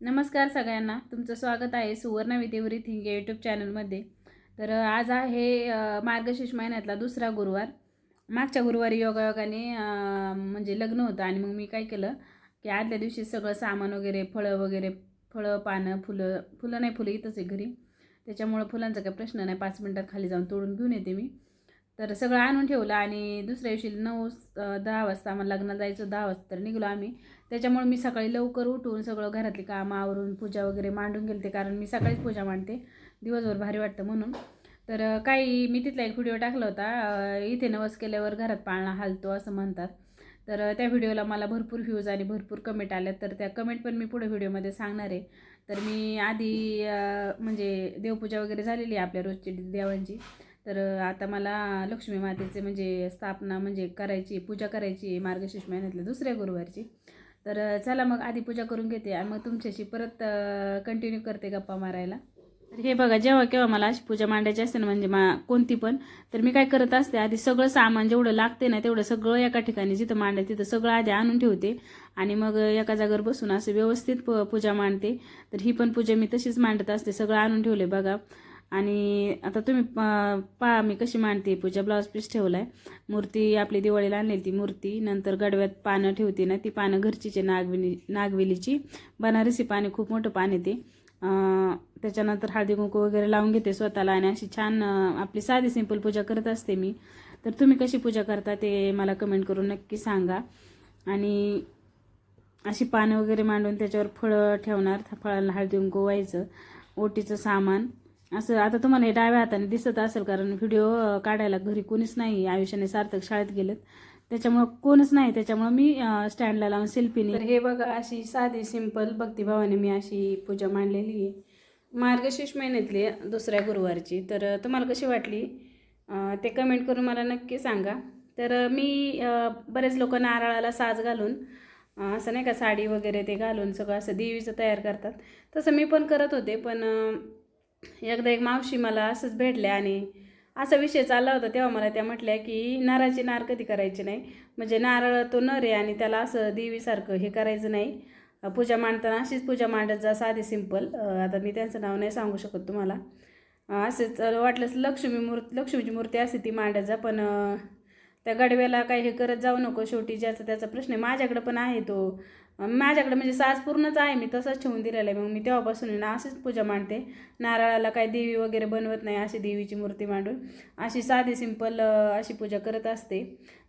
नमस्कार सगळ्यांना. तुमचं स्वागत आहे सुवर्ण विदेवरी थिंग या यूट्यूब चॅनलमध्ये तर आज आहे मार्गशीर्ष महिन्यातला दुसरा गुरुवार. मागच्या गुरुवारी योगायोगाने म्हणजे लग्न होतं आणि मग मी काय केलं की आदल्या दिवशी सगळं सामान वगैरे फळं वगैरे फळं पानं फुलं फुलं नाही फुलं इथंच आहे घरी. त्याच्यामुळं फुलांचा काही प्रश्न नाही. पाच मिनटात खाली जाऊन तोडून घेऊन येते मी. तर सगळं आणून ठेवलं आणि दुसऱ्या दिवशी नऊ दहा वाजता आम्हाला लग्नाला जायचं दहा वाजता तर निघलो आम्ही. त्याच्यामुळे मी सकाळी लवकर उठून सगळं घरातली कामं आवरून पूजा वगैरे मांडून गेलते कारण मी सकाळीच पूजा मांडते. दिवसभर भारी वाटतं म्हणून. तर काही मी तिथला एक व्हिडिओ टाकला होता इथे नवस केल्यावर घरात पाळणा हालतो असं म्हणतात. तर त्या व्हिडिओला मला भरपूर व्ह्यूज आणि भरपूर कमेंट आल्या तर त्या कमेंट पण मी पुढे व्हिडिओमध्ये सांगणार आहे. तर मी आधी म्हणजे देवपूजा वगैरे झालेली आहे आपल्या रोजची देवांची. तर आता मला लक्ष्मी मातेचे म्हणजे स्थापना म्हणजे करायची पूजा करायची मार्गशीर्ष महिन्यातल्या दुसऱ्या गुरुवारची. तर चला मग आधी पूजा करून घेते आणि मग तुमच्याशी परत कंटिन्यू करते गप्पा मारायला. तर हे बघा जेव्हा केव्हा मला अशी पूजा मांडायची असते ना म्हणजे मा कोणती पण तर मी काय करत असते आधी सगळं सामान जेवढं लागते ना तेवढं सगळं एका ठिकाणी जिथं मांडायचं तिथं सगळं आधी आणून ठेवते. आणि मग एका जागेवर बसून असं व्यवस्थित प पूजा मांडते. तर ही पण पूजा मी तशीच मांडत असते सगळं आणून ठेवले बघा. आणि आता तुम्ही प- मी कशी मांडते. पूजा ब्लाऊज पीस ठेवला आहे मूर्ती आपली दिवाळीला आणलेली ती मूर्ती. नंतर गडव्यात पानं ठेवते ना ती पानं घरचीच आहे नागवेली नागवेलीची. बनारसी पाने खूप मोठं पान येते ते. त्याच्यानंतर हळदी कुंकू वगैरे लावून घेते स्वतःला आणि अशी छान आपली साधी सिंपल पूजा करत असते मी. तर तुम्ही कशी पूजा करता ते मला कमेंट करून नक्की सांगा. आणि अशी पानं वगैरे मांडून त्याच्यावर फळं ठेवणार. फळाला फळांना हळदी कुंकू व्हायचं ओटीचं सामान. असं आता तुम्हाला हे डाव्या हाताने दिसत असेल कारण व्हिडिओ काढायला घरी कोणीच नाही. आयुष्याने सार्थक शाळेत गेलेत. त्याच्यामुळं कोणच नाही. त्याच्यामुळं मी स्टँडला लावून सेल्फीने तर हे बघा अशी साधी सिंपल भक्तिभावाने मी अशी पूजा मांडलेली आहे. मार्गशीर्ष महिन्यातली आहे, दुसऱ्या गुरुवारची. तर तुम्हाला कशी वाटली? ते कमेंट करून मला नक्की सांगा. तर मी बरेच लोक नारळाला साज घालून असं नाही का साडी वगैरे ते घालून सगळं असं देवीचं तयार करतात. तसं मी पण करत होते पण एकदा एक मावशी मला असंच भेटल्या आणि असा विषय चालला होता तेव्हा मला त्या म्हटल्या की नाराची नार कधी करायची नाही? म्हणजे नारळ तो नर आहे आणि त्याला असं देवीसारखं हे करायचं नाही. पूजा मांडताना अशीच पूजा मांडत जा साधी सिंपल. आता मी त्यांचं नाव नाही सांगू शकत तुम्हाला. असेच वाटलंच लक्ष्मी मूर्ती लक्ष्मीची मूर्ती असते ती मांडत जा पण त्या गडव्याला काही हे करत जाऊ नको शेवटी ज्याचा त्याचा प्रश्न आहे. माझ्याकडं पण आहे तो. माझ्याकडे म्हणजे साज पूर्णच आहे मी तसंच ठेवून दिलेला आहे. मग मी तेव्हापासून ना अशीच पूजा मांडते. नारळाला काही देवी वगैरे बनवत नाही अशी देवीची मूर्ती मांडून. अशी साधी सिंपल अशी पूजा करत असते.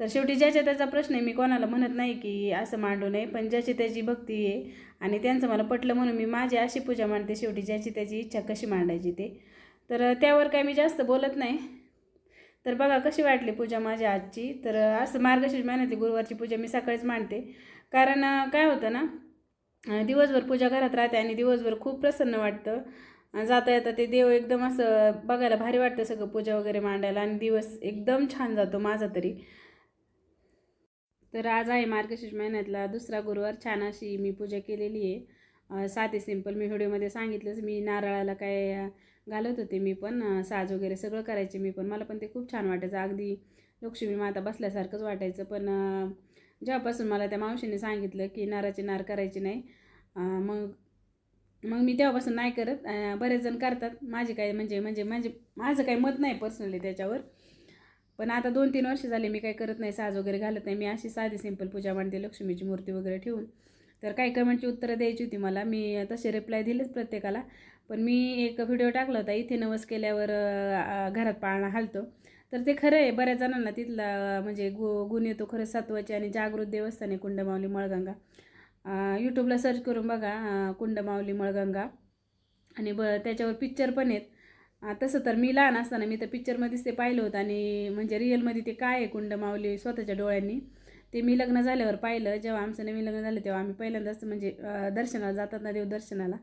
तर शेवटी ज्याच्या त्याचा प्रश्न आहे मी कोणाला म्हणत नाही की असं मांडू नये पण ज्याची त्याची भक्ती आहे आणि त्यांचं मला पटलं म्हणून मी माझी अशी पूजा मांडते. शेवटी ज्याची त्याची इच्छा कशी मांडायची ते. तर त्यावर काय मी जास्त बोलत नाही. तर बघा कशी वाटली पूजा माझ्या आजची. तर असं मार्गशीर्ष महिन्यातली गुरुवारची पूजा मी सकाळीच मांडते. कारण काय होतं ना दिवसभर पूजा घरात राहते आणि दिवसभर खूप प्रसन्न वाटतं. जाता येता ते देव एकदम असं बघायला भारी वाटतं सगळं पूजा वगैरे मांडायला आणि दिवस एकदम छान जातो माझा तरी. तर आज आहे मार्गशीर्ष महिन्यातला दुसरा गुरुवार. छान अशी मी पूजा केलेली आहे. साधे सिंपल मी व्हिडिओमध्ये सांगितलंच मी नारळाला काय घालत होते मी पण. साज वगैरे सगळं करायचे मी पण. मला पण ते खूप छान वाटायचं. अगदी लक्ष्मी माता बसल्यासारखंच वाटायचं. पण जेव्हापासून मला त्या मावशीने सांगितलं की नाराचे नार करायची नाही मग मग मी तेव्हापासून नाही करत. बरेच जण करतात. माझे काय म्हणजे म्हणजे म्हणजे माझं काही मत नाही पर्सनली त्याच्यावर. पण आता दोन तीन वर्ष झाले मी काही करत नाही. साज वगैरे घालत नाही. मी अशी साधी सिंपल पूजा मांडते. लक्ष्मीची मूर्ती वगैरे ठेवून. तर काही कमेंटची उत्तरं द्यायची होती मला. मी तसे रिप्लाय दिलेच प्रत्येकाला. पण मी एक व्हिडिओ टाकला होता. इथे नवस केल्यावर घरात पाळणा हालतो. तर ते खरं आहे. बऱ्याच जणांना तिथला म्हणजे गु गुण येतो खरं सत्वाचे आणि जागृत देवस्थान आहे कुंडमावली मळगंगा. यूट्यूबला सर्च करून बघा कुंडमावली मळगंगा. आणि ब त्याच्यावर पिक्चर पण आहेत. तसं तर मी लहान असताना मी तर पिक्चरमध्येच ते पाहिलं होतं. आणि म्हणजे रिअलमध्ये ते काय आहे कुंडमावली स्वतःच्या डोळ्यांनी? ते मी लग्न झाल्यावर पाहिलं जेव्हा आमचं नवीन लग्न झालं तेव्हा आम्ही पहिल्यांदाच म्हणजे दर्शनाला जातात ना देवदर्शनाला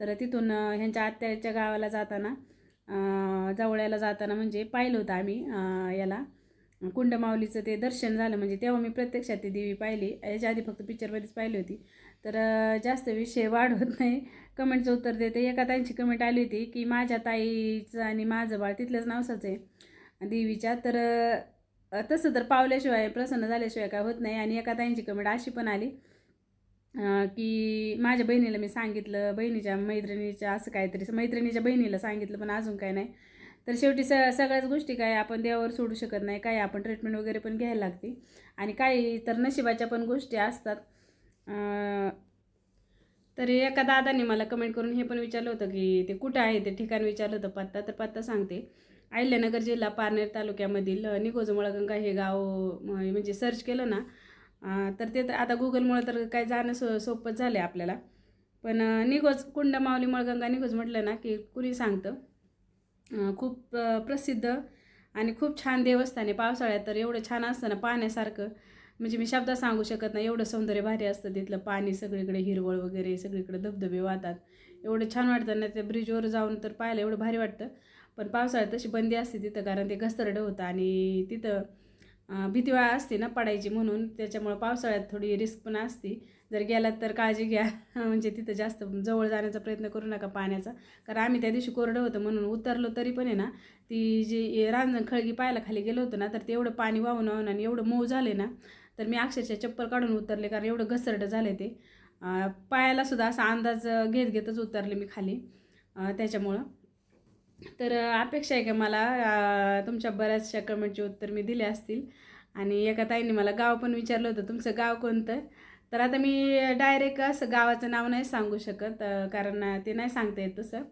तर तिथून ह्यांच्या आत्याच्या गावाला जाताना जवळ्याला जाताना म्हणजे पाहिलं होतं आम्ही याला. कुंडमावलीचं ते दर्शन झालं म्हणजे तेव्हा मी प्रत्यक्षात ती देवी पाहिली. याच्या आधी फक्त पिक्चरमध्येच पाहिली होती. तर जास्त विषय वाढवत नाही. कमेंटचं उत्तर देते. एका ताईंची कमेंट आली होती की माझ्या ताईचं आणि माझं बाळ तिथलंच नावसाचं आहे देवीच्या. तर तसं तर पावल्याशिवाय प्रसन्न झाल्याशिवाय काय होत नाही. आणि एका ताईंची कमेंट अशी पण आली की माझ्या बहिणीला मी सांगितलं बहिणीच्या मैत्रिणीच्या असं काहीतरी मैत्रिणीच्या बहिणीला सांगितलं पण अजून काय नाही. तर शेवटी स सगळ्याच गोष्टी काय आपण देवावर सोडू शकत नाही काही आपण ट्रीटमेंट वगैरे पण घ्यायला लागते. आणि काही तर नशिबाच्या पण गोष्टी असतात. तर एका दादाने मला कमेंट करून हे पण विचारलं होतं की ते कुठं आहे ते ठिकाण विचारलं होतं पत्ता तर पत्ता सांगते. अहिल्यानगर जिल्हा पारनेर तालुक्यामधील निगोजमळगंगा मळगंगा हे गाव म्हणजे सर्च केलं ना तर ते तर आता गुगलमुळं तर काय जाणं सो सोपंच झालं आहे आपल्याला. पण निगोज कुंडमावली माऊली मळगंगा निगोज म्हटलं ना की कुणी सांगतं? खूप प्रसिद्ध आणि खूप छान देवस्थान आहे. पावसाळ्यात तर एवढं छान असतं ना पाहण्यासारखं म्हणजे मी शब्दात सांगू शकत नाही. एवढं सौंदर्य भारी असतं तिथलं. पाणी सगळीकडे हिरवळ वगैरे सगळीकडे धबधबे वाहतात. एवढं छान वाटतं ना त्या ब्रिजवर जाऊन तर पाहायला एवढं भारी वाटतं. पण पावसाळ्यात तशी बंदी असते तिथं कारण ते घसरडं होतं आणि तिथं भीती वा असते ना पडायची म्हणून. त्याच्यामुळं पावसाळ्यात थोडी रिस्क पण असते. जर गेलात तर काळजी घ्या. म्हणजे तिथं जास्त जवळ जाण्याचा प्रयत्न करू नका पाण्याचा. कारण आम्ही त्या दिवशी कोरडं होतं म्हणून उतरलो तरी पण आहे ना ती जी रांजण खळगी पाहायला खाली गेलो होतो ना तर ते एवढं पाणी वाहून वाहून आणि एवढं मऊ झाले ना तर मी अक्षरशः चप्पल काढून उतरले कारण एवढं घसरडं झालं ते. पायालासुद्धा पायाला सुद्धा असा अंदाज घेत घेतच उतरले मी खाली. त्याच्यामुळं. तर अपेक्षा आहे का मला तुमच्या बऱ्याचशा कमेंटचे उत्तर मी दिले असतील. आणि एका ताईने मला गाव पण विचारलं होतं तुमचं गाव कोणतं? तर आता मी डायरेक्ट असं गावाचं नाव नाही सांगू शकत कारण ते नाही सांगता येत तसं.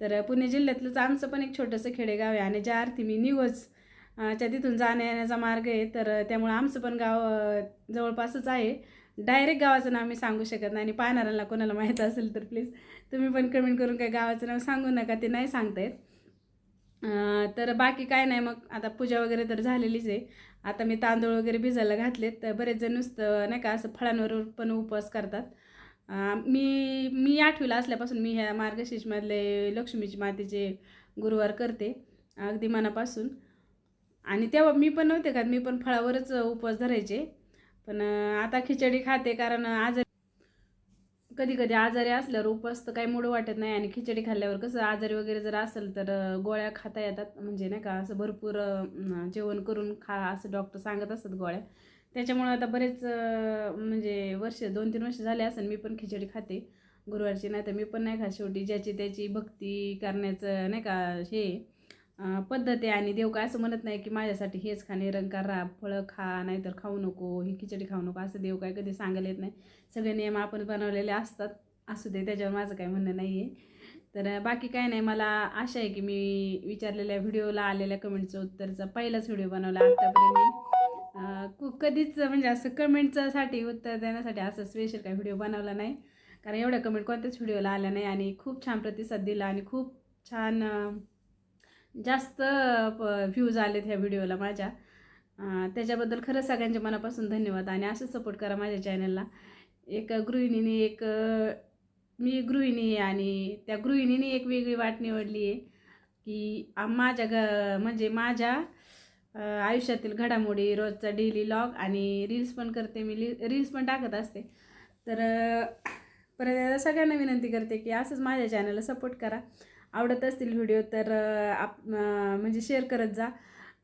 तर पुणे जिल्ह्यातलंच आमचं पण एक छोटंसं खेडेगाव आहे आणि ज्या अर्थी मी निवज च्या तिथून जाण्या येण्याचा मार्ग आहे तर त्यामुळं आमचं पण गाव जवळपासच आहे. डायरेक्ट गावाचं नाव मी सांगू शकत नाही आणि पाहणाऱ्यांना कोणाला माहीत असेल तर प्लीज तुम्ही पण कमेंट करून काय गावाचं नाव सांगू नका ते नाही सांगता येत. तर बाकी काय नाही मग आता पूजा वगैरे तर झालेलीच आहे. आता मी तांदूळ वगैरे भिजायला घातलेत तर बरेच जण नुसतं नाही का असं फळांवर पण उपवास करतात. मी मी आठवीला असल्यापासून मी ह्या मार्गशीर्षमधले लक्ष्मीची मातेचे गुरुवार करते अगदी मनापासून. आणि तेव्हा मी पण नव्हते का मी पण फळावरच उपवास धरायचे. पण आता खिचडी खाते कारण आज कधी कधी आजारी असल्यावर उपवास तर काही मूड वाटत नाही आणि खिचडी खाल्ल्यावर कसं आजारी वगैरे जर असेल तर गोळ्या खाता येतात. म्हणजे नाही का असं भरपूर जेवण करून खा असं डॉक्टर सांगत असतात गोळ्या. त्याच्यामुळं आता बरेच म्हणजे वर्ष दोन तीन वर्ष झाले असेल मी पण खिचडी खाते. गुरुवारची नाही तर मी पण नाही खात शेवटी. ज्याची त्याची भक्ती करण्याचं नाही का हे पद्धत आहे आणि देव काय असं म्हणत नाही की माझ्यासाठी हेच खा निरंकार राहा फळं खा नाहीतर खाऊ नको ही खिचडी खाऊ नको असं देव काय कधी सांगायला येत नाही. सगळे नियम आपण बनवलेले असतात. असू दे त्याच्यावर माझं काही म्हणणं नाही आहे तर बाकी काय नाही. मला आशा आहे की मी विचारलेल्या व्हिडिओला आलेल्या कमेंटचं उत्तरचा पहिलाच व्हिडिओ बनवला आत्तापर्यंत मी. कधीच म्हणजे असं कमेंटच्यासाठी उत्तर देण्यासाठी असं स्पेशल काही व्हिडिओ बनवला नाही. कारण एवढ्या कमेंट कोणत्याच व्हिडिओला आल्या नाही आणि खूप छान प्रतिसाद दिला आणि खूप छान जास्त व्ह्यूज आलेत ह्या व्हिडिओला माझ्या. त्याच्याबद्दल खरंच सगळ्यांच्या मनापासून धन्यवाद आणि असं सपोर्ट करा माझ्या चॅनलला एक गृहिणीने एक मी गृहिणी आहे आणि त्या गृहिणीने एक वेगळी वाट निवडली आहे की माझ्या ग म्हणजे माझ्या आयुष्यातील घडामोडी रोजचा डेली लॉग आणि रील्स पण करते मी. रील्स पण टाकत असते. तर परत एकदा सगळ्यांना विनंती करते की असंच माझ्या चॅनलला सपोर्ट करा. आवडत असतील व्हिडिओ तर आप म्हणजे शेअर करत जा.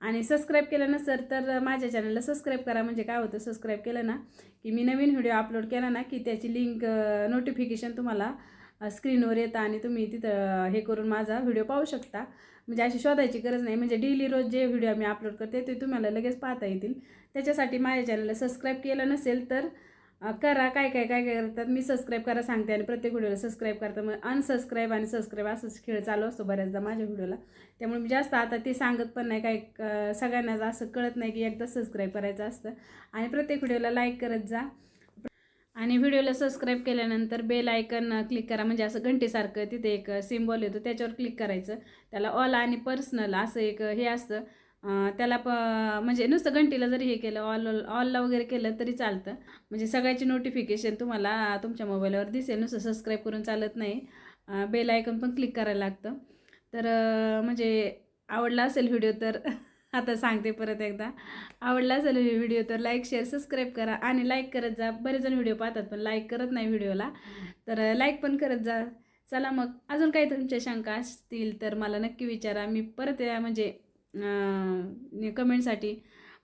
आणि सबस्क्राईब केलं नसेल तर माझ्या चॅनलला सबस्क्राईब करा. म्हणजे काय होतं सबस्क्राईब केलं ना की मी नवीन व्हिडिओ अपलोड केला ना की त्याची लिंक नोटिफिकेशन तुम्हाला स्क्रीनवर येतं आणि तुम्ही तिथं हे करून माझा व्हिडिओ पाहू शकता. म्हणजे अशी शोधायची गरज नाही. म्हणजे डेली रोज जे व्हिडिओ मी अपलोड करते ते तुम्हाला लगेच पाहता येतील. त्याच्यासाठी माझ्या चॅनलला सबस्क्राईब केलं नसेल तर करा काय काय काय काय करतात मी सबस्क्राईब करा सांगते आणि प्रत्येक व्हिडिओला सबस्क्राईब करता. मग अनसबस्क्राईब आणि सबस्क्राईब असंच खेळ चालू असतो बऱ्याचदा माझ्या व्हिडिओला. त्यामुळे मी जास्त आता ते सांगत पण नाही काय सगळ्यांनाच सगळ्यांना असं कळत नाही की एकदा सबस्क्राईब करायचं असतं. आणि प्रत्येक व्हिडिओला लाईक करत जा. आणि व्हिडिओला सबस्क्राईब केल्यानंतर बेल आयकन क्लिक करा. म्हणजे असं घंटेसारखं तिथे एक सिम्बॉल येतो त्याच्यावर क्लिक करायचं. त्याला ऑल आणि पर्सनल असं एक हे असतं. त्याला प म्हणजे नुसतं घंटीला जरी हे केलं ऑल ऑलला वगैरे केलं तरी चालतं. म्हणजे सगळ्याची नोटिफिकेशन तुम्हाला तुमच्या मोबाईलवर दिसेल. नुसतं सबस्क्राईब करून चालत नाही. बेल आयकन पण क्लिक करायला लागतं. तर म्हणजे आवडला असेल व्हिडिओ तर आता सांगते परत एकदा. आवडला असेल व्हिडिओ तर लाईक शेअर सबस्क्राईब करा आणि लाईक करत जा. बरेच जण व्हिडिओ पाहतात पण लाईक करत नाही व्हिडिओला तर लाईक पण करत जा. चला मग. अजून काही तुमच्या शंका असतील तर मला नक्की विचारा. मी परत या म्हणजे कमेंटसाठी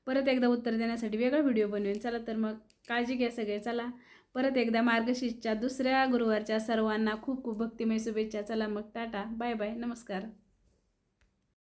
परत एकदा उत्तर देण्यासाठी वेगळा व्हिडिओ बनवेन. चला तर मग काळजी घ्या सगळे. चला परत एकदा मार्गशीर्षच्या दुसऱ्या गुरुवारच्या सर्वांना खूप खूप भक्तिमय शुभेच्छा. चला मग टाटा. Bye bye. नमस्कार.